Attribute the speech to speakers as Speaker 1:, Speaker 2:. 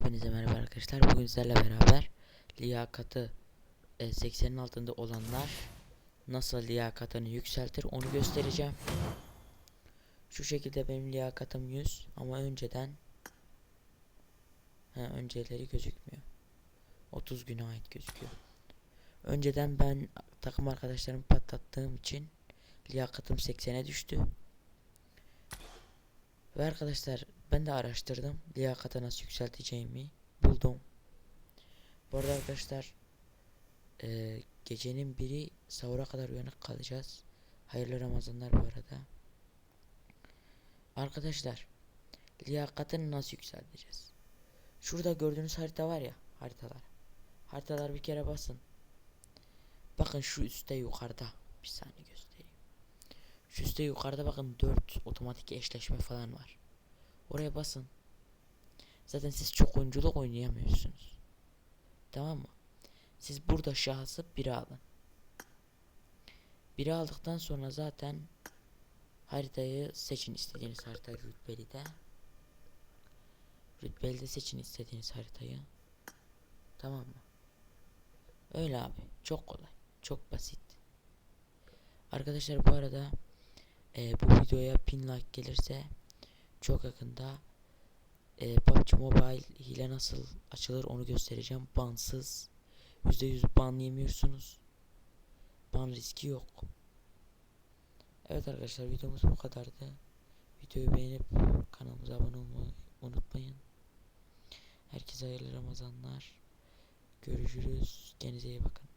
Speaker 1: Hepinize merhaba arkadaşlar. Bugün sizlerle beraber liyakatı e, 80'in altında olanlar nasıl liyakatını yükseltir onu göstereceğim. Şu şekilde benim liyakatım 100 ama önceden he, önceleri gözükmüyor. 30 güne ait gözüküyor. Önceden ben takım arkadaşlarımı patlattığım için liyakatım 80'e düştü. Ve arkadaşlar ben de araştırdım. Liyakatı nasıl yükselteceğimi buldum. Bu arada arkadaşlar eee, gecenin biri sahura kadar uyanık kalacağız. Hayırlı Ramazanlar bu arada. Arkadaşlar liyakatını nasıl yükselteceğiz? Şurada gördüğünüz harita var ya haritalar. Haritalar bir kere basın. Bakın şu üstte yukarıda. Bir saniye. Şu üstte yukarıda bakın 4 otomatik eşleşme falan var. Oraya basın. Zaten siz çok oyunculuk oynayamıyorsunuz. Tamam mı? Siz burada şahsı biri alın. Biri aldıktan sonra zaten haritayı seçin istediğiniz haritayı rütbeli de. Rütbeli de seçin istediğiniz haritayı. Tamam mı? Öyle abi. Çok kolay. Çok basit. Arkadaşlar bu arada e, bu videoya 1000 like gelirse çok yakında e, PUBG Mobile hile nasıl açılır onu göstereceğim. Bansız. %100 ban yemiyorsunuz. Ban riski yok. Evet arkadaşlar videomuz bu kadardı. Videoyu beğenip kanalımıza abone olmayı unutmayın. Herkese hayırlı Ramazanlar. Görüşürüz. Kendinize iyi bakın.